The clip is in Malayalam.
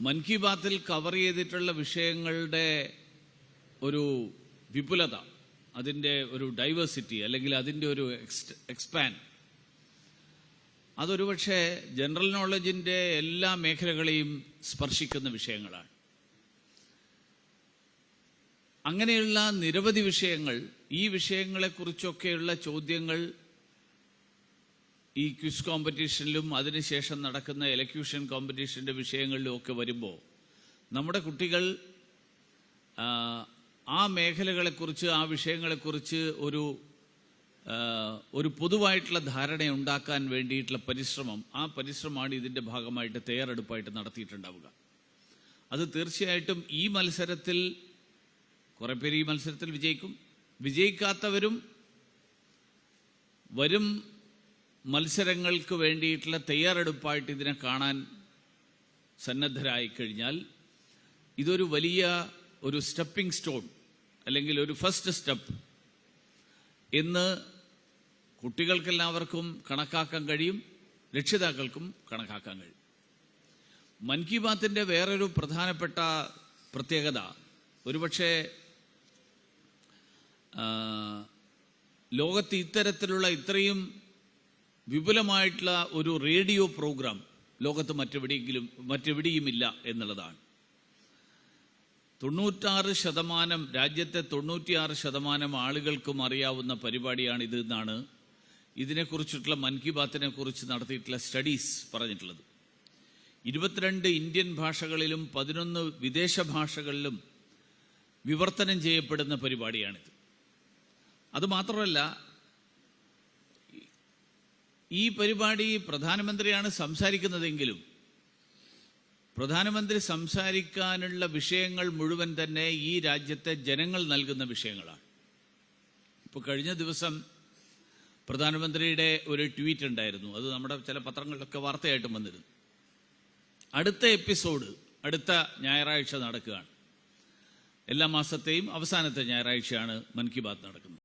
മൻ കി ബാത്തിൽ കവർ ചെയ്തിട്ടുള്ള വിഷയങ്ങളുടെ ഒരു വിപുലത അതിന്റെ ഒരു ഡൈവേഴ്സിറ്റി അല്ലെങ്കിൽ അതിന്റെ ഒരു എക്സ്പാൻ അതൊരു പക്ഷേ ജനറൽ നോളജിന്റെ എല്ലാ മേഖലകളെയും സ്പർശിക്കുന്ന വിഷയങ്ങളാണ്. അങ്ങനെയുള്ള നിരവധി വിഷയങ്ങൾ ഈ വിഷയങ്ങളെക്കുറിച്ചൊക്കെയുള്ള ചോദ്യങ്ങൾ ഈ ക്വിസ് കോമ്പറ്റീഷനിലും അതിനുശേഷം നടക്കുന്ന എലക്യൂഷൻ കോമ്പറ്റീഷന്റെ വിഷയങ്ങളിലും ഒക്കെ വരുമ്പോൾ നമ്മുടെ കുട്ടികൾ ആ മേഖലകളെക്കുറിച്ച് ആ വിഷയങ്ങളെക്കുറിച്ച് ഒരു ഒരു പൊതുവായിട്ടുള്ള ധാരണ ഉണ്ടാക്കാൻ വേണ്ടിയിട്ടുള്ള പരിശ്രമം ആ പരിശ്രമമാണ് ഇതിന്റെ ഭാഗമായിട്ട് തയ്യാറെടുപ്പായിട്ട് നടത്തിയിട്ടുണ്ടാവുക. അത് തീർച്ചയായിട്ടും ഈ മത്സരത്തിൽ കുറേ പേര് ഈ മത്സരത്തിൽ വിജയിക്കും. വിജയിക്കാത്തവരും വരും മത്സരങ്ങൾക്ക് വേണ്ടിയിട്ടുള്ള തയ്യാറെടുപ്പായിട്ട് ഇതിനെ കാണാൻ സന്നദ്ധരായി കഴിഞ്ഞാൽ ഇതൊരു വലിയ ഒരു സ്റ്റെപ്പിംഗ് സ്റ്റോൺ അല്ലെങ്കിൽ ഒരു ഫസ്റ്റ് സ്റ്റെപ്പ് എന്ന് കുട്ടികൾക്കെല്ലാവർക്കും കണക്കാക്കാൻ കഴിയും രക്ഷിതാക്കൾക്കും കണക്കാക്കാൻ കഴിയും. മൻ കി ബാത്തിന്റെ വേറൊരു പ്രധാനപ്പെട്ട പ്രത്യേകത ഒരുപക്ഷെ ലോകത്ത് ഇത്തരത്തിലുള്ള ഇത്രയും വിപുലമായിട്ടുള്ള ഒരു റേഡിയോ പ്രോഗ്രാം ലോകത്ത് മറ്റെവിടെയെങ്കിലും മറ്റെവിടെയുമില്ല എന്നുള്ളതാണ്. തൊണ്ണൂറ്റാറ് ശതമാനം രാജ്യത്തെ തൊണ്ണൂറ്റിയാറ് ശതമാനം ആളുകൾക്കും അറിയാവുന്ന പരിപാടിയാണ് ഇത് എന്നാണ് ഇതിനെക്കുറിച്ചിട്ടുള്ള മൻ കി ബാത്തിനെ കുറിച്ച് നടത്തിയിട്ടുള്ള സ്റ്റഡീസ് പറഞ്ഞിട്ടുള്ളത്. ഇരുപത്തിരണ്ട് ഇന്ത്യൻ ഭാഷകളിലും പതിനൊന്ന് വിദേശ ഭാഷകളിലും വിവർത്തനം ചെയ്യപ്പെടുന്ന പരിപാടിയാണിത്. അതുമാത്രമല്ല ഈ പരിപാടി പ്രധാനമന്ത്രിയാണ് സംസാരിക്കുന്നതെങ്കിലും പ്രധാനമന്ത്രി സംസാരിക്കാനുള്ള വിഷയങ്ങൾ മുഴുവൻ തന്നെ ഈ രാജ്യത്തെ ജനങ്ങൾ നൽകുന്ന വിഷയങ്ങളാണ്. ഇപ്പോൾ കഴിഞ്ഞ ദിവസം പ്രധാനമന്ത്രിയുടെ ഒരു ട്വീറ്റ് ഉണ്ടായിരുന്നു. അത് നമ്മുടെ ചില പത്രങ്ങളിലൊക്കെ വാർത്തയായിട്ടും വന്നിരുന്നു. അടുത്ത എപ്പിസോഡ് അടുത്ത ഞായറാഴ്ച നടക്കുകയാണ്. എല്ലാ മാസത്തെയും അവസാനത്തെ ഞായറാഴ്ചയാണ് മൻ കി ബാത്ത് നടക്കുന്നത്.